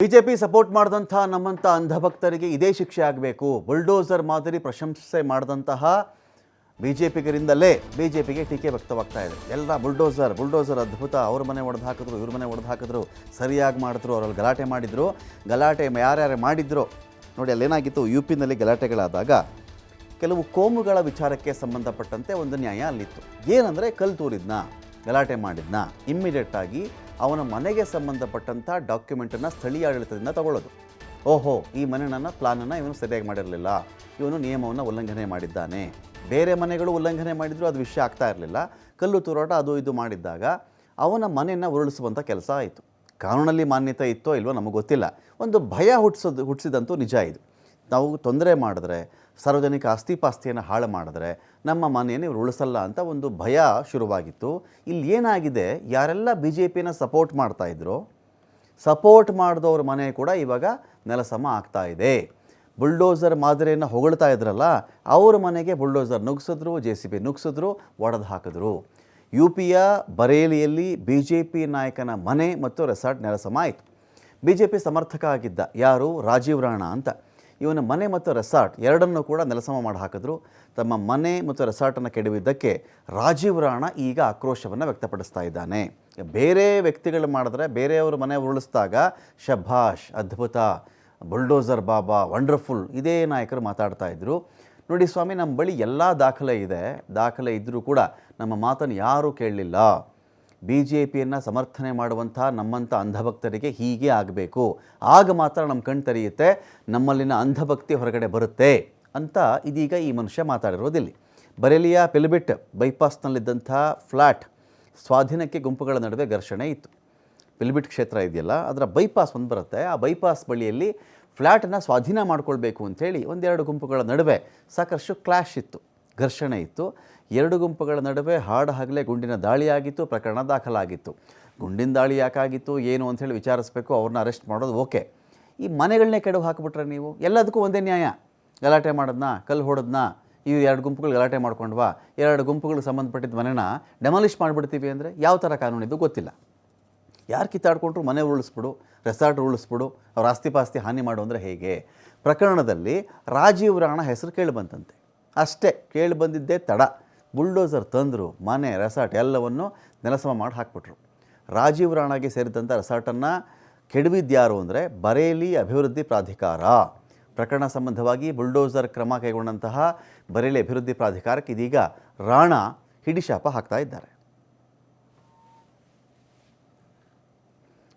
BJP support ಮಾಡಿದಂಥ ನಮ್ಮಂಥ ಅಂಧಭಕ್ತರಿಗೆ ಇದೇ ಶಿಕ್ಷೆ ಆಗಬೇಕು. ಬುಲ್ಡೋಸರ್ ಮಾದರಿ ಪ್ರಶಂಸೆ ಮಾಡಿದಂತಹ ಬಿ ಜೆ ಪಿಗರಿಂದಲೇ ಬಿ ಜೆ ಪಿಗೆ ಟೀಕೆ ವ್ಯಕ್ತವಾಗ್ತಾ ಇದೆ. ಎಲ್ಲ ಬುಲ್ಡೋಸರ್ ಬುಲ್ಡೋಸರ್ ಅದ್ಭುತ. ಅವ್ರ ಮನೆ ಒಡೆದು ಹಾಕಿದ್ರು, ಇವ್ರ ಮನೆ ಒಡೆದು ಹಾಕಿದ್ರು, ಸರಿಯಾಗಿ ಮಾಡಿದ್ರು ಅವರಲ್ಲಿ ಗಲಾಟೆ ಮಾಡಿದ್ರು. ಗಲಾಟೆ ಯಾರ್ಯಾರು ಮಾಡಿದ್ರು, ನೋಡಿ ಅಲ್ಲೇನಾಗಿತ್ತು ಯು ಪಿನಲ್ಲಿ ಗಲಾಟೆಗಳಾದಾಗ ಕೆಲವು ಕೋಮುಗಳ ವಿಚಾರಕ್ಕೆ ಸಂಬಂಧಪಟ್ಟಂತೆ ಒಂದು ನ್ಯಾಯ ಅಲ್ಲಿತ್ತು. ಏನಂದರೆ ಕಲ್ ತೂರಿದ್ನ ಗಲಾಟೆ ಮಾಡಿದ್ನ ಇಮ್ಮಿಡಿಯೇಟಾಗಿ ಅವನ ಮನೆಗೆ ಸಂಬಂಧಪಟ್ಟಂಥ ಡಾಕ್ಯುಮೆಂಟನ್ನು ಸ್ಥಳೀಯ ಆಡಳಿತದಿಂದ ತಗೊಳ್ಳೋದು. ಓಹೋ, ಈ ಮನೆ ನನ್ನ ಪ್ಲಾನನ್ನು ಇವನು ಸರಿಯಾಗಿ ಮಾಡಿರಲಿಲ್ಲ. ಇವನು ನಿಯಮವನ್ನು ಉಲ್ಲಂಘನೆ ಮಾಡಿದ್ದಾನೆ. ಬೇರೆ ಮನೆಗಳು ಉಲ್ಲಂಘನೆ ಮಾಡಿದರೂ ಅದು ವಿಷಯ ಆಗ್ತಾ ಇರಲಿಲ್ಲ. ಕಲ್ಲು ತೂರಾಟ ಅದು ಇದು ಮಾಡಿದ್ದಾಗ ಅವನ ಮನೆಯನ್ನು ಉರುಳಿಸುವಂಥ ಕೆಲಸ ಆಯಿತು. ಕಾನೂನಲ್ಲಿ ಮಾನ್ಯತೆ ಇತ್ತೋ ಇಲ್ವೋ ನಮಗೆ ಗೊತ್ತಿಲ್ಲ. ಒಂದು ಭಯ ಹುಟ್ಟಿಸೋದು ಹುಟ್ಟಿಸಿದಂತೂ ನಿಜ ಇದು. ನಾವು ತೊಂದರೆ ಮಾಡಿದ್ರೆ ಸಾರ್ವಜನಿಕ ಆಸ್ತಿಪಾಸ್ತಿಯನ್ನು ಹಾಳು ಮಾಡಿದ್ರೆ ನಮ್ಮ ಮನೆಯನ್ನು ಇವರು ಉಳಿಸಲ್ಲ ಅಂತ ಒಂದು ಭಯ ಶುರುವಾಗಿತ್ತು. ಇಲ್ಲಿ ಏನಾಗಿದೆ? ಯಾರೆಲ್ಲ ಬಿ ಜೆ ಪಿನ ಸಪೋರ್ಟ್ ಮಾಡ್ತಾಯಿದ್ರು ಸಪೋರ್ಟ್ ಮಾಡಿದವ್ರ ಮನೆ ಕೂಡ ಇವಾಗ ನೆಲಸಮ ಆಗ್ತಾ ಇದೆ. ಬುಲ್ಡೋಸರ್ ಮಾದರಿಯನ್ನು ಹೊಗಳ್ತಾ ಇದ್ರಲ್ಲ, ಅವ್ರ ಮನೆಗೆ ಬುಲ್ಡೋಸರ್ ನುಗ್ಸಿದ್ರು, ಜೆ ಸಿ ಬಿ ನುಗ್ಸಿದ್ರು, ಒಡೆದು ಹಾಕಿದ್ರು. ಯು ಪಿಯ ಬರೇಲಿಯಲ್ಲಿ ಬಿ ಜೆ ಪಿ ನಾಯಕನ ಮನೆ ಮತ್ತು ರೆಸಾರ್ಟ್ ನೆಲಸಮ ಆಯಿತು. ಬಿ ಜೆ ಪಿ ಸಮರ್ಥಕ ಆಗಿದ್ದ ಯಾರು? ರಾಜೀವ್ ರಾಣಾ ಅಂತ. ಇವನ ಮನೆ ಮತ್ತು ರೆಸಾರ್ಟ್ ಎರಡನ್ನೂ ಕೂಡ ನೆಲಸಮ ಮಾಡಿ ಹಾಕಿದ್ರು. ತಮ್ಮ ಮನೆ ಮತ್ತು ರೆಸಾರ್ಟನ್ನು ಕೆಡವಿದ್ದಕ್ಕೆ ರಾಜೀವ್ ರಾಣ ಈಗ ಆಕ್ರೋಶವನ್ನು ವ್ಯಕ್ತಪಡಿಸ್ತಾ ಇದ್ದಾನೆ. ಬೇರೆ ವ್ಯಕ್ತಿಗಳು ಮಾಡಿದ್ರೆ ಬೇರೆಯವರು ಮನೆ ಉರುಳಿಸಿದಾಗ ಶಭಾಷ್, ಅದ್ಭುತ, ಬುಲ್ಡೋಸರ್ ಬಾಬಾ, ವಂಡರ್ಫುಲ್ ಇದೇ ನಾಯಕರು ಮಾತಾಡ್ತಾ ಇದ್ದರು ನೋಡಿ ಸ್ವಾಮಿ ನಮ್ಮ ಬಳಿ ಎಲ್ಲ ದಾಖಲೆ ಇದೆ. ದಾಖಲೆ ಇದ್ದರೂ ಕೂಡ ನಮ್ಮ ಮಾತನ್ನು ಯಾರೂ ಕೇಳಲಿಲ್ಲ. ಬಿ ಜೆ ಪಿಯನ್ನು ಸಮರ್ಥನೆ ಮಾಡುವಂಥ ನಮ್ಮಂಥ ಅಂಧಭಕ್ತರಿಗೆ ಹೀಗೆ ಆಗಬೇಕು. ಆಗ ಮಾತ್ರ ನಮ್ಮ ಕಣ್ ತೆರೆಯುತ್ತೆ, ನಮ್ಮಲ್ಲಿನ ಅಂಧಭಕ್ತಿ ಹೊರಗಡೆ ಬರುತ್ತೆ ಅಂತ ಇದೀಗ ಈ ಮನುಷ್ಯ ಮಾತಾಡಿರೋದಿಲ್ಲ. ಬರೇಲಿಯ ಪಿಲಿಬಿಟ್ ಬೈಪಾಸ್ನಲ್ಲಿದ್ದಂಥ ಫ್ಲ್ಯಾಟ್ ಸ್ವಾಧೀನಕ್ಕೆ ಗುಂಪುಗಳ ನಡುವೆ ಘರ್ಷಣೆ ಇತ್ತು. ಪಿಲಿಬಿಟ್ ಕ್ಷೇತ್ರ ಇದೆಯಲ್ಲ, ಅದರ ಬೈಪಾಸ್ ಒಂದು ಬರುತ್ತೆ. ಆ ಬೈಪಾಸ್ ಬಳಿಯಲ್ಲಿ ಫ್ಲ್ಯಾಟನ್ನು ಸ್ವಾಧೀನ ಮಾಡ್ಕೊಳ್ಬೇಕು ಅಂಥೇಳಿ ಒಂದೆರಡು ಗುಂಪುಗಳ ನಡುವೆ ಸಾಕಷ್ಟು ಕ್ಲಾಶ್ ಇತ್ತು. ಘರ್ಷಣೆ ಇತ್ತು. ಎರಡು ಗುಂಪುಗಳ ನಡುವೆ ಹಾಡು ಹಗಲೇ ಗುಂಡಿನ ದಾಳಿಯಾಗಿತ್ತು ಪ್ರಕರಣ ದಾಖಲಾಗಿತ್ತು. ಗುಂಡಿನ ದಾಳಿ ಯಾಕಾಗಿತ್ತು, ಏನು ಅಂಥೇಳಿ ವಿಚಾರಿಸಬೇಕು, ಅವ್ರನ್ನ ಅರೆಸ್ಟ್ ಮಾಡೋದು ಓಕೆ. ಈ ಮನೆಗಳನ್ನೇ ಕೆಡವು ಹಾಕಿಬಿಟ್ರೆ ನೀವು? ಎಲ್ಲದಕ್ಕೂ ಒಂದೇ ನ್ಯಾಯ. ಗಲಾಟೆ ಮಾಡೋದನ್ನ ಕಲ್ಲು ಹೊಡೋದನ್ನ ಈ ಎರಡು ಗುಂಪುಗಳು ಗಲಾಟೆ ಮಾಡ್ಕೊಂಡ್ವಾ? ಎರಡು ಗುಂಪುಗಳಿಗೆ ಸಂಬಂಧಪಟ್ಟಿದ್ದ ಮನೆನ ಡೆಮಾಲಿಷ್ ಮಾಡಿಬಿಡ್ತೀವಿ ಅಂದರೆ ಯಾವ ಥರ ಕಾನೂನಿದ್ದು ಗೊತ್ತಿಲ್ಲ. ಯಾರು ಕಿತ್ತಾಡ್ಕೊಂಡ್ರು ಮನೆ ಉರುಳಿಸ್ಬಿಡು, ರೆಸಾರ್ಟ್ ಉರುಳಿಸ್ಬಿಡು, ಅವ್ರ ಆಸ್ತಿ ಪಾಸ್ತಿ ಹಾನಿ ಮಾಡು ಅಂದರೆ ಹೇಗೆ? ಪ್ರಕರಣದಲ್ಲಿ ರಾಜೀವ್ ರಾಣ ಹೆಸರು ಕೇಳಿ ಬಂತಂತೆ. ಅಷ್ಟೇ ಕೇಳಿ ಬಂದಿದ್ದೇ ತಡ. ಬುಲ್ಡೋಸರ್ ತಂದರು ಮನೆ, ರೆಸಾರ್ಟ್ ಎಲ್ಲವನ್ನು ನೆಲಸಮ ಮಾಡಿ ಹಾಕ್ಬಿಟ್ರು. ರಾಜೀವ್ ರಾಣಾಗೆ ಸೇರಿದಂಥ ರೆಸಾರ್ಟನ್ನು ಕೆಡವಿದ್ಯಾರು ಅಂದರೆ ಬರೇಲಿ ಅಭಿವೃದ್ಧಿ ಪ್ರಾಧಿಕಾರ. ಪ್ರಕರಣ ಸಂಬಂಧವಾಗಿ ಬುಲ್ಡೋಸರ್ ಕ್ರಮ ಕೈಗೊಂಡಂತಹ ಬರೇಲಿ ಅಭಿವೃದ್ಧಿ ಪ್ರಾಧಿಕಾರಕ್ಕೆ ಇದೀಗ ರಾಣಾ ಹಿಡಿಶಾಪ ಹಾಕ್ತಾ ಇದ್ದಾರೆ.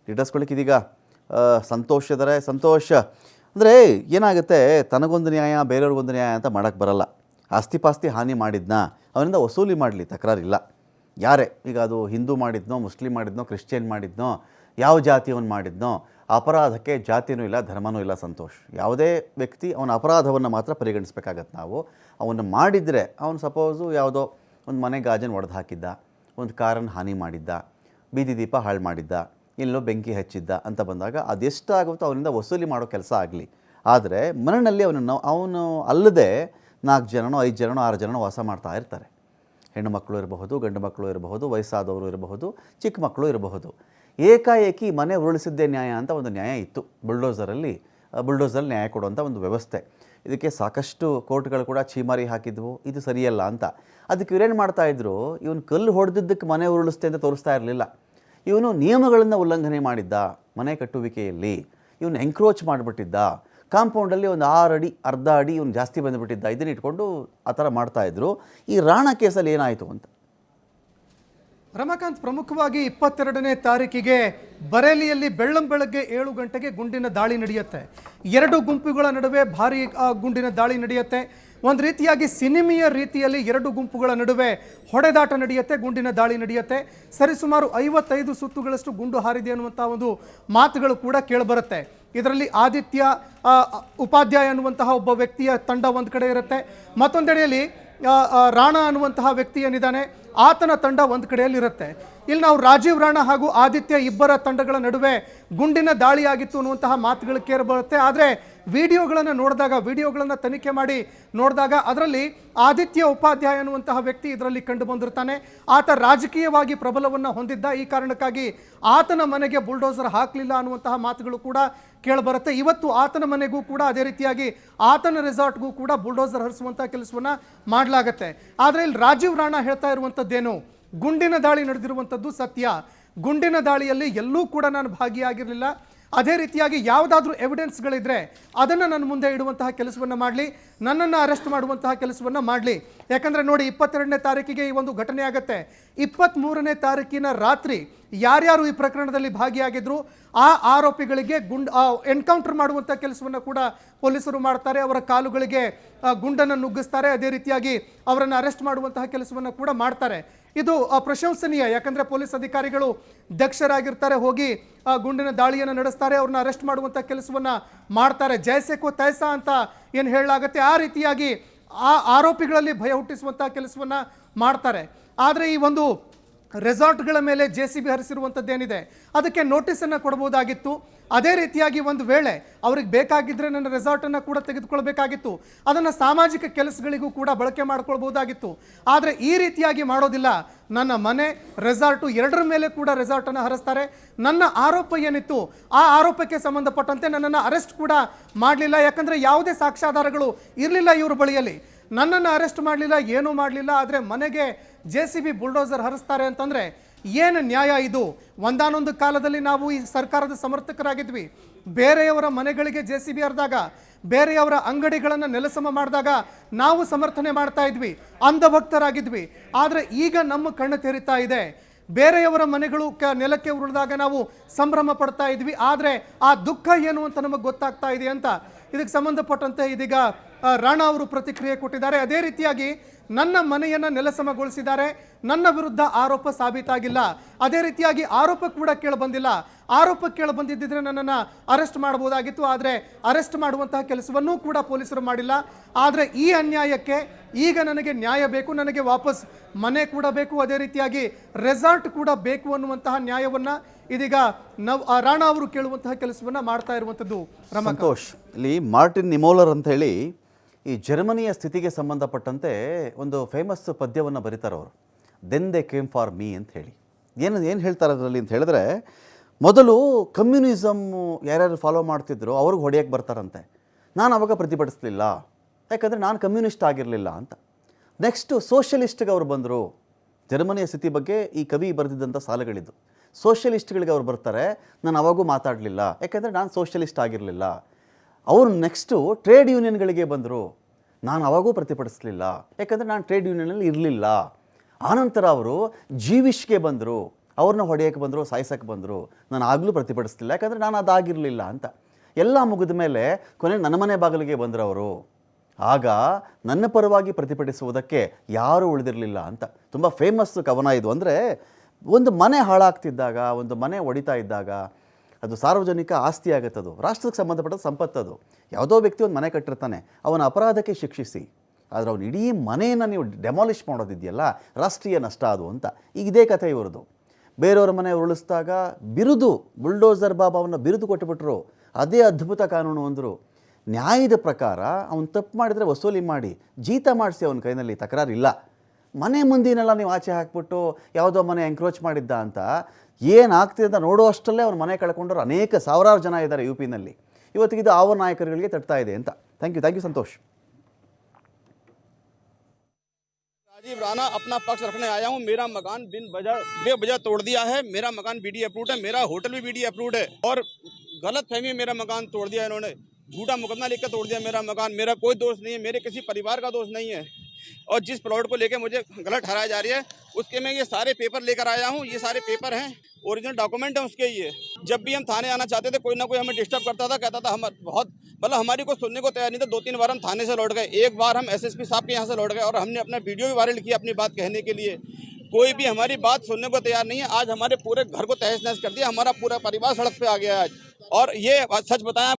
ಡೀಟೇಲ್ಸ್ಕೊಳ್ಳಿಕ್ಕೆ ಇದೀಗ ಸಂತೋಷ್ ಇದ್ದಾರೆ ಸಂತೋಷ, ಅಂದರೆ ಏನಾಗುತ್ತೆ? ತನಗೊಂದು ನ್ಯಾಯ, ಬೇರೆಯವ್ರಿಗೊಂದು ನ್ಯಾಯ ಅಂತ ಮಾಡೋಕ್ಕೆ ಬರಲ್ಲ. ಆಸ್ತಿ ಪಾಸ್ತಿ ಹಾನಿ ಮಾಡಿದ್ನ? ಅವನಿಂದ ವಸೂಲಿ ಮಾಡಲಿ, ತಕರಾರಿಲ್ಲ. ಯಾರೇ? ಈಗ ಅದು ಹಿಂದೂ ಮಾಡಿದ್ನೋ, ಮುಸ್ಲಿಂ ಮಾಡಿದ್ನೋ, ಕ್ರಿಶ್ಚಿಯನ್ ಮಾಡಿದ್ನೋ, ಯಾವ ಜಾತಿಯವನು ಮಾಡಿದ್ನೋ, ಅಪರಾಧಕ್ಕೆ ಜಾತಿನೂ ಇಲ್ಲ, ಧರ್ಮನೂ ಇಲ್ಲ ಸಂತೋಷ್. ಯಾವುದೇ ವ್ಯಕ್ತಿ ಅವನ ಅಪರಾಧವನ್ನು ಮಾತ್ರ ಪರಿಗಣಿಸ್ಬೇಕಾಗತ್ತೆ ನಾವು. ಅವನು ಮಾಡಿದರೆ, ಅವನು ಸಪೋಸು ಯಾವುದೋ ಒಂದು ಮನೆ ಗಾಜನ್ನು ಒಡೆದು ಹಾಕಿದ್ದ, ಒಂದು ಕಾರನ್ನು ಹಾನಿ ಮಾಡಿದ್ದ, ಬೀದಿ ದೀಪ ಹಾಳು ಮಾಡಿದ್ದ ಎಲ್ಲೋ ಬೆಂಕಿ ಹಚ್ಚಿದ್ದ ಅಂತ ಬಂದಾಗ ಅದೆಷ್ಟಾಗುತ್ತೋ ಅವನಿಂದ ವಸೂಲಿ ಮಾಡೋ ಕೆಲಸ ಆಗಲಿ. ಆದರೆ ಮರಣಲ್ಲಿ ಅವನನ್ನು, ಅವನು ಅಲ್ಲದೆ ನಾಲ್ಕು ಜನನೋ, ಐದು ಜನನೋ, ಆರು ಜನನೋ ವಾಸ ಮಾಡ್ತಾ ಇರ್ತಾರೆ. ಹೆಣ್ಣು ಮಕ್ಕಳು ಇರಬಹುದು, ಗಂಡು ಮಕ್ಕಳು ಇರಬಹುದು, ವಯಸ್ಸಾದವರು ಇರಬಹುದು, ಚಿಕ್ಕ ಮಕ್ಕಳು ಇರಬಹುದು. ಏಕಾಏಕಿ ಮನೆ ಉರುಳಿಸಿದ್ದೇ ನ್ಯಾಯ ಅಂತ ಒಂದು ನ್ಯಾಯ ಇತ್ತು. ಬುಲ್ಡೋಸರಲ್ಲಿ ಬುಲ್ಡೋಸರಲ್ಲಿ ನ್ಯಾಯ ಕೊಡುವಂಥ ಒಂದು ವ್ಯವಸ್ಥೆ. ಇದಕ್ಕೆ ಸಾಕಷ್ಟು ಕೋರ್ಟ್ಗಳು ಕೂಡ ಛೀಮಾರಿ ಹಾಕಿದ್ವು. ಇದು ಸರಿಯಲ್ಲ ಅಂತ. ಅದಕ್ಕೆ ಇವರೇನು ಮಾಡ್ತಾಯಿದ್ರು ಇವನು ಕಲ್ಲು ಹೊಡೆದಿದ್ದಕ್ಕೆ ಮನೆ ಉರುಳಿಸ್ತೆ ಅಂತ ತೋರಿಸ್ತಾ ಇರಲಿಲ್ಲ. ಇವನು ನಿಯಮಗಳನ್ನು ಉಲ್ಲಂಘನೆ ಮಾಡಿದ್ದ ಮನೆ ಕಟ್ಟುವಿಕೆಯಲ್ಲಿ. ಇವನು ಎಂಕ್ರೋಚ್ ಮಾಡಿಬಿಟ್ಟಿದ್ದ. ಕಾಂಪೌಂಡಲ್ಲಿ ಒಂದು ಆರು ಅಡಿ, ಅರ್ಧ ಅಡಿ ಇವನು ಜಾಸ್ತಿ ಬಂದುಬಿಟ್ಟಿದ್ದ. ಇದನ್ನ ಇಟ್ಕೊಂಡು ಆ ಥರ ಮಾಡ್ತಾಯಿದ್ರು ಈ ರಾಣಾ ಕೇಸಲ್ಲಿ ಏನಾಯಿತು ಅಂತ? ರಮಾಕಾಂತ್ ಪ್ರಮುಖವಾಗಿ ಇಪ್ಪತ್ತೆರಡನೇ ತಾರೀಕಿಗೆ ಬರೇಲಿಯಲ್ಲಿ ಬೆಳ್ಳಂ ಬೆಳಗ್ಗೆ ಏಳು ಗಂಟೆಗೆ ಗುಂಡಿನ ದಾಳಿ ನಡೆಯುತ್ತೆ. ಎರಡು ಗುಂಪುಗಳ ನಡುವೆ ಭಾರಿ ಗುಂಡಿನ ದಾಳಿ ನಡೆಯುತ್ತೆ. ಒಂದು ರೀತಿಯಾಗಿ ಸಿನಿಮೆಯ ರೀತಿಯಲ್ಲಿ ಎರಡು ಗುಂಪುಗಳ ನಡುವೆ ಹೊಡೆದಾಟ ನಡೆಯುತ್ತೆ, ಗುಂಡಿನ ದಾಳಿ ನಡೆಯುತ್ತೆ. ಸರಿಸುಮಾರು ಐವತ್ತೈದು ಸುತ್ತುಗಳಷ್ಟು ಗುಂಡು ಹಾರಿದೆ ಅನ್ನುವಂಥ ಒಂದು ಮಾತುಗಳು ಕೂಡ ಕೇಳಿಬರುತ್ತೆ. ಇದರಲ್ಲಿ ಆದಿತ್ಯ ಉಪಾಧ್ಯಾಯ ಅನ್ನುವಂತಹ ಒಬ್ಬ ವ್ಯಕ್ತಿಯ ತಂಡ ಒಂದು ಕಡೆ ಇರುತ್ತೆ. ಮತ್ತೊಂದೆಡೆಯಲ್ಲಿ ರಾಣಾ ಅನ್ನುವಂತಹ ವ್ಯಕ್ತಿ ಏನಿದ್ದಾನೆ ಆತನ ತಂಡ ಒಂದು ಕಡೆಯಲ್ಲಿರುತ್ತೆ. ಇಲ್ಲಿ ನಾವು ರಾಜೀವ್ ರಾಣಾ ಹಾಗೂ ಆದಿತ್ಯ ಇಬ್ಬರ ತಂಡಗಳ ನಡುವೆ ಗುಂಡಿನ ದಾಳಿಯಾಗಿತ್ತು ಅನ್ನುವಂತಹ ಮಾತುಗಳು ಕೇಳಿ ಬರುತ್ತೆ. ಆದರೆ ವಿಡಿಯೋಗಳನ್ನು ನೋಡಿದಾಗ, ವಿಡಿಯೋಗಳನ್ನು ತನಿಖೆ ಮಾಡಿ ನೋಡಿದಾಗ ಅದರಲ್ಲಿ ಆದಿತ್ಯ ಉಪಾಧ್ಯಾಯ ಅನ್ನುವಂತಹ ವ್ಯಕ್ತಿ ಇದರಲ್ಲಿ ಕಂಡು ಬಂದಿರ್ತಾನೆ. ಆತ ರಾಜಕೀಯವಾಗಿ ಪ್ರಬಲವನ್ನು ಹೊಂದಿದ್ದ ಈ ಕಾರಣಕ್ಕಾಗಿ ಆತನ ಮನೆಗೆ ಬುಲ್ಡೋಸರ್ ಹಾಕಲಿಲ್ಲ ಅನ್ನುವಂತಹ ಮಾತುಗಳು ಕೂಡ ಕೇಳಿಬರುತ್ತೆ ಇವತ್ತು ಆತನ ಮನೆಗೂ ಕೂಡ ಅದೇ ರೀತಿಯಾಗಿ ಆತನ ರೆಸಾರ್ಟ್ಗೂ ಕೂಡ ಬುಲ್ಡೋಸರ್ ಹರಿಸುವಂತಹ ಕೆಲಸವನ್ನು ಮಾಡಲಾಗತ್ತೆ. ಆದರೆ ಇಲ್ಲಿ ರಾಜೀವ್ ರಾಣಾ ಹೇಳ್ತಾ ಇರುವಂಥದ್ದೇನು ಗುಂಡಿನ ದಾಳಿ ನಡೆದಿರುವಂಥದ್ದು ಸತ್ಯ. ಗುಂಡಿನ ದಾಳಿಯಲ್ಲಿ ಎಲ್ಲೂ ಕೂಡ ನಾನು ಭಾಗಿಯಾಗಿರಲಿಲ್ಲ. ಅದೇ ರೀತಿಯಾಗಿ ಯಾವುದಾದ್ರೂ ಎವಿಡೆನ್ಸ್ಗಳಿದ್ರೆ ಅದನ್ನು ನನ್ನ ಮುಂದೆ ಇಡುವಂತಹ ಕೆಲಸವನ್ನು ಮಾಡಲಿ, ನನ್ನನ್ನು ಅರೆಸ್ಟ್ ಮಾಡುವಂತಹ ಕೆಲಸವನ್ನು ಮಾಡಲಿ. ಯಾಕಂದರೆ ನೋಡಿ, ಇಪ್ಪತ್ತೆರಡನೇ ತಾರೀಕಿಗೆ ಈ ಒಂದು ಘಟನೆ ಆಗುತ್ತೆ. ಇಪ್ಪತ್ತ್ಮೂರನೇ ತಾರೀಕಿನ ರಾತ್ರಿ ಯಾರ್ಯಾರು ಈ ಪ್ರಕರಣದಲ್ಲಿ ಭಾಗಿಯಾಗಿದ್ರು, ಆ ಆರೋಪಿಗಳಿಗೆ ಗುಂಡ್ ಎನ್ಕೌಂಟರ್ ಮಾಡುವಂಥ ಕೆಲಸವನ್ನು ಕೂಡ ಪೊಲೀಸರು ಮಾಡ್ತಾರೆ. ಅವರ ಕಾಲುಗಳಿಗೆ ಗುಂಡನ್ನು ನುಗ್ಗಿಸ್ತಾರೆ. ಅದೇ ರೀತಿಯಾಗಿ ಅವರನ್ನು ಅರೆಸ್ಟ್ ಮಾಡುವಂತಹ ಕೆಲಸವನ್ನು ಕೂಡ ಮಾಡ್ತಾರೆ. ಇದು ಪ್ರಶಂಸನೀಯ. ಯಾಕಂದ್ರೆ ಪೊಲೀಸ್ ಅಧಿಕಾರಿಗಳು ದಕ್ಷರಾಗಿರ್ತಾರೆ ಹೋಗಿ ಆ, ಗುಂಡಿನ ದಾಳಿಯನ್ನು ನಡೆಸ್ತಾರೆ ಅವ್ರನ್ನ ಅರೆಸ್ಟ್ ಮಾಡುವಂಥ ಕೆಲಸವನ್ನ ಮಾಡ್ತಾರೆ. ಜೈಸೆಕೋ ತೈಸಾ ಅಂತ ಏನು ಹೇಳಲಾಗತ್ತೆ? ಆ ರೀತಿಯಾಗಿ ಆ ಆರೋಪಿಗಳಲ್ಲಿ ಭಯ ಹುಟ್ಟಿಸುವಂತಹ ಕೆಲಸವನ್ನ ಮಾಡ್ತಾರೆ. ಆದರೆ ಈ ಒಂದು ರೆಸಾರ್ಟ್ಗಳ ಮೇಲೆ ಜೆ ಸಿ ಬಿ ಹರಿಸಿರುವಂಥದ್ದೇನಿದೆ ಅದಕ್ಕೆ ನೋಟಿಸನ್ನು ಕೊಡ್ಬೋದಾಗಿತ್ತು ಅದೇ ರೀತಿಯಾಗಿ ಒಂದು ವೇಳೆ ಅವ್ರಿಗೆ ಬೇಕಾಗಿದ್ದರೆ ನನ್ನ ರೆಸಾರ್ಟನ್ನು ಕೂಡ ತೆಗೆದುಕೊಳ್ಬೇಕಾಗಿತ್ತು. ಅದನ್ನು ಸಾಮಾಜಿಕ ಕೆಲಸಗಳಿಗೂ ಕೂಡ ಬಳಕೆ ಮಾಡ್ಕೊಳ್ಬೋದಾಗಿತ್ತು ಆದರೆ ಈ ರೀತಿಯಾಗಿ ಮಾಡೋದಿಲ್ಲ. ನನ್ನ ಮನೆ ರೆಸಾರ್ಟು ಎರಡರ ಮೇಲೆ ಕೂಡ ರೆಸಾರ್ಟನ್ನು ಹರಿಸ್ತಾರೆ. ನನ್ನ ಆರೋಪ ಏನಿತ್ತು, ಆ ಆರೋಪಕ್ಕೆ ಸಂಬಂಧಪಟ್ಟಂತೆ ನನ್ನನ್ನು ಅರೆಸ್ಟ್ ಕೂಡ ಮಾಡಲಿಲ್ಲ. ಯಾಕಂದರೆ ಯಾವುದೇ ಸಾಕ್ಷ್ಯಾಧಾರಗಳು ಇರಲಿಲ್ಲ ಇವ್ರ ಬಳಿಯಲ್ಲಿ. ನನ್ನನ್ನು ಅರೆಸ್ಟ್ ಮಾಡಲಿಲ್ಲ, ಏನೂ ಮಾಡಲಿಲ್ಲ. ಆದರೆ ಮನೆಗೆ ಜೆ ಸಿ ಬಿ ಬುಲ್ಡೋಸರ್ ಹರಿಸ್ತಾರೆ ಅಂತಂದರೆ ಏನು ನ್ಯಾಯ ಇದು? ಒಂದಾನೊಂದು ಕಾಲದಲ್ಲಿ ನಾವು ಈ ಸರ್ಕಾರದ ಸಮರ್ಥಕರಾಗಿದ್ವಿ. ಬೇರೆಯವರ ಮನೆಗಳಿಗೆ ಜೆ ಸಿ ಬಿ ಹರಿದಾಗ, ಬೇರೆಯವರ ಅಂಗಡಿಗಳನ್ನು ನೆಲಸಮ ಮಾಡಿದಾಗ ನಾವು ಸಮರ್ಥನೆ ಮಾಡ್ತಾ ಇದ್ವಿ, ಅಂಧಭಕ್ತರಾಗಿದ್ವಿ. ಆದರೆ ಈಗ ನಮ್ಮ ಕಣ್ಣು ತೆರಿತಾ ಇದೆ. ಬೇರೆಯವರ ಮನೆಗಳು ಕ ನೆಲಕ್ಕೆ ಉರುಳಿದಾಗ ನಾವು ಸಂಭ್ರಮ ಪಡ್ತಾ ಇದ್ವಿ. ಆದರೆ ಆ ದುಃಖ ಏನು ಅಂತ ನಮಗೆ ಗೊತ್ತಾಗ್ತಾ ಇದೆ ಅಂತ ಇದಕ್ಕೆ ಸಂಬಂಧಪಟ್ಟಂತೆ ಇದೀಗ ರಾಣಾ ಅವರು ಪ್ರತಿಕ್ರಿಯೆ ಕೊಟ್ಟಿದ್ದಾರೆ. ಅದೇ ರೀತಿಯಾಗಿ ನನ್ನ ಮನೆಯನ್ನು ನೆಲಸಮಗೊಳಿಸಿದ್ದಾರೆ. ನನ್ನ ವಿರುದ್ಧ ಆರೋಪ ಸಾಬೀತಾಗಿಲ್ಲ. ಅದೇ ರೀತಿಯಾಗಿ ಆರೋಪ ಕೂಡ ಕೇಳಿ ಬಂದಿಲ್ಲ ಆರೋಪ ಕೇಳಿ ಬಂದಿದ್ದಿದ್ರೆ ನನ್ನನ್ನು ಅರೆಸ್ಟ್ ಮಾಡಬಹುದಾಗಿತ್ತು. ಆದರೆ ಅರೆಸ್ಟ್ ಮಾಡುವಂತಹ ಕೆಲಸವನ್ನೂ ಕೂಡ ಪೊಲೀಸರು ಮಾಡಿಲ್ಲ. ಆದರೆ ಈ ಅನ್ಯಾಯಕ್ಕೆ ಈಗ ನನಗೆ ನ್ಯಾಯ ಬೇಕು, ನನಗೆ ವಾಪಸ್ ಮನೆ ಕೂಡ ಬೇಕು. ಅದೇ ರೀತಿಯಾಗಿ ರೆಸಾರ್ಟ್ ಕೂಡ ಬೇಕು ಅನ್ನುವಂತಹ ನ್ಯಾಯವನ್ನು ಇದೀಗ ನವ್ ರಾಣಾ ಅವರು ಕೇಳುವಂತಹ ಕೆಲಸವನ್ನು ಮಾಡ್ತಾ ಇರುವಂಥದ್ದು ಸಂತೋಷ್, ಇಲ್ಲಿ ಮಾರ್ಟಿನ್ ನಿಮೋಲರ್ ಅಂತ ಹೇಳಿ ಈ ಜರ್ಮನಿಯ ಸ್ಥಿತಿಗೆ ಸಂಬಂಧಪಟ್ಟಂತೆ ಒಂದು ಫೇಮಸ್ ಪದ್ಯವನ್ನು ಬರೀತಾರೆ ಅವರು. Then they came for me ಅಂತ ಹೇಳಿ. ಏನು ಏನು ಹೇಳ್ತಾರೆ ಅದರಲ್ಲಿ ಅಂತ ಹೇಳಿದ್ರೆ, ಮೊದಲು ಕಮ್ಯುನಿಸಮ್ ಯಾರ್ಯಾರು ಫಾಲೋ ಮಾಡ್ತಿದ್ರು ಅವ್ರಿಗೆ ಹೊಡೆಯಕ್ಕೆ ಬರ್ತಾರಂತೆ. ನಾನು ಅವಾಗ ಪ್ರತಿಭಟಿಸಲಿಲ್ಲ. ಯಾಕಂದರೆ ನಾನು ಕಮ್ಯುನಿಸ್ಟ್ ಆಗಿರಲಿಲ್ಲ ಅಂತ. ನೆಕ್ಸ್ಟು ಸೋಷಲಿಸ್ಟ್ಗೆ ಅವರು ಬಂದರು. ಜರ್ಮನಿಯ ಸ್ಥಿತಿ ಬಗ್ಗೆ ಈ ಕವಿ ಬರೆದಿದ್ದಂಥ ಸಾಲಗಳಿದ್ದು. ಸೋಷಲಿಸ್ಟ್ಗಳಿಗೆ ಅವ್ರು ಬರ್ತಾರೆ. ನಾನು ಅವಾಗೂ ಮಾತಾಡಲಿಲ್ಲ. ಯಾಕೆಂದರೆ ನಾನು ಸೋಷಲಿಸ್ಟ್ ಆಗಿರಲಿಲ್ಲ. ಅವರು ನೆಕ್ಸ್ಟು ಟ್ರೇಡ್ ಯೂನಿಯನ್ಗಳಿಗೆ ಬಂದರು. ನಾನು ಅವಾಗೂ ಪ್ರತಿಭಟಿಸಲಿಲ್ಲ. ಯಾಕಂದರೆ ನಾನು ಟ್ರೇಡ್ ಯೂನಿಯನಲ್ಲಿ ಇರಲಿಲ್ಲ. ಆನಂತರ ಅವರು ಜೀವಿಷ್ಗೆ ಬಂದರು. ಅವ್ರನ್ನ ಹೊಡೆಯೋಕ್ಕೆ ಬಂದರು, ಸಾಯಿಸೋಕ್ಕೆ ಬಂದರು. ನಾನು ಆಗಲೂ ಪ್ರತಿಭಟಿಸ್ತಿಲ್ಲ ಯಾಕಂದರೆ ನಾನು ಅದಾಗಿರಲಿಲ್ಲ ಅಂತ. ಎಲ್ಲ ಮುಗಿದ ಮೇಲೆ ಕೊನೆ ನನ್ನ ಮನೆ ಬಾಗಿಲಿಗೆ ಬಂದರು ಅವರು. ಆಗ ನನ್ನ ಪರವಾಗಿ ಪ್ರತಿಭಟಿಸುವುದಕ್ಕೆ ಯಾರೂ ಉಳಿದಿರಲಿಲ್ಲ ಅಂತ. ತುಂಬ ಫೇಮಸ್ ಕವನ ಇದು. ಅಂದರೆ ಒಂದು ಮನೆ ಹಾಳಾಗ್ತಿದ್ದಾಗ, ಒಂದು ಮನೆ ಒಡಿತಾ ಇದ್ದಾಗ ಅದು ಸಾರ್ವಜನಿಕ ಆಸ್ತಿ ಆಗುತ್ತದು ರಾಷ್ಟ್ರಕ್ಕೆ ಸಂಬಂಧಪಟ್ಟ ಸಂಪತ್ತದು ಯಾವುದೋ ವ್ಯಕ್ತಿ ಒಂದು ಮನೆ ಕಟ್ಟಿರ್ತಾನೆ, ಅವನ ಅಪರಾಧಕ್ಕೆ ಶಿಕ್ಷಿಸಿ. ಆದರೆ ಅವನು ಇಡೀ ಮನೆಯನ್ನು ನೀವು ಡೆಮಾಲಿಷ್ ಮಾಡೋದಿದೆಯಲ್ಲ, ರಾಷ್ಟ್ರೀಯ ನಷ್ಟ ಅದು ಅಂತ. ಈಗ ಇದೇ ಕಥೆ ಇವ್ರದ್ದು ಬೇರೆಯವ್ರ ಮನೆ ಉರುಳಿಸಿದಾಗ ಬಿರುದು, ಬುಲ್ಡೋಸರ್ ಬಾಬಾ ಬಿರುದು ಕೊಟ್ಟುಬಿಟ್ರು. ಅದೇ ಅದ್ಭುತ ಕಾನೂನು ಅಂದರು. ನ್ಯಾಯದ ಪ್ರಕಾರ ಅವನು ತಪ್ಪು ಮಾಡಿದರೆ ವಸೂಲಿ ಮಾಡಿ, ಜೀತ ಮಾಡಿಸಿ ಅವನ ಕೈನಲ್ಲಿ ತಕರಾರಿಲ್ಲ. ಮನೆ ಮುಂದಿನೆಲ್ಲ ನೀವು ಆಚೆ ಹಾಕ್ಬಿಟ್ಟು ಯಾವುದೋ ಮನೆ ಎಂಕ್ರೋಚ್ ಮಾಡಿದ್ದ ಅಂತ ಏನಾಗ್ತಿದೆ ಅಂತ ನೋಡೋ ಅಷ್ಟಲ್ಲೇ ಅವ್ನ ಮನೆ ಕಳ್ಕೊಂಡವ್ರು ಅನೇಕ ಸಾವಿರಾರು ಜನ ಇದ್ದಾರೆ ಯು ಪಿನಲ್ಲಿ ಇವತ್ತಿಗಿದು ಆವ ನಾಯಕರುಗಳಿಗೆ ತಟ್ತಾ ಇದೆ ಅಂತ thank you thank you Santosh Rajeev Rana अपना पक्ष रखने आया हूँ मेरा मकान बिन वजह बेवजह तोड़ दिया है मेरा मकान बीडी अप्रूव्ड है मेरा होटल भी बीडी अप्रूव्ड है और गलत फहमी मेरा मकान तोड़ दिया इन्होंने झूठा मुकदमा लिखकर तोड़ दिया मेरा मकान मेरा कोई दोष नहीं है मेरे किसी परिवार का दोष नहीं है और जिस प्लॉट को लेकर मुझे गलत ठहराया जा रही है उसके मैं ये सारे पेपर लेकर आया हूँ ये सारे पेपर हैं ओरिजिनल डॉक्यूमेंट है उसके ये। जब भी हम थाने आना चाहते थे, कोई ना कोई हमें डिस्टर्ब करता था, कहता था हम बहुत मतलब हमारी को सुनने को तैयार नहीं था। दो तीन बार हम थाने से लौट गए। एक बार हम एसएसपी साहब के यहाँ से लौट गए और हमने अपना वीडियो भी वायरल किया अपनी बात कहने के लिए। कोई भी हमारी बात सुनने को तैयार नहीं है। आज हमारे पूरे घर को तहस नहस कर दिया। हमारा पूरा परिवार सड़क पर आ गया आज। और ये सच बताया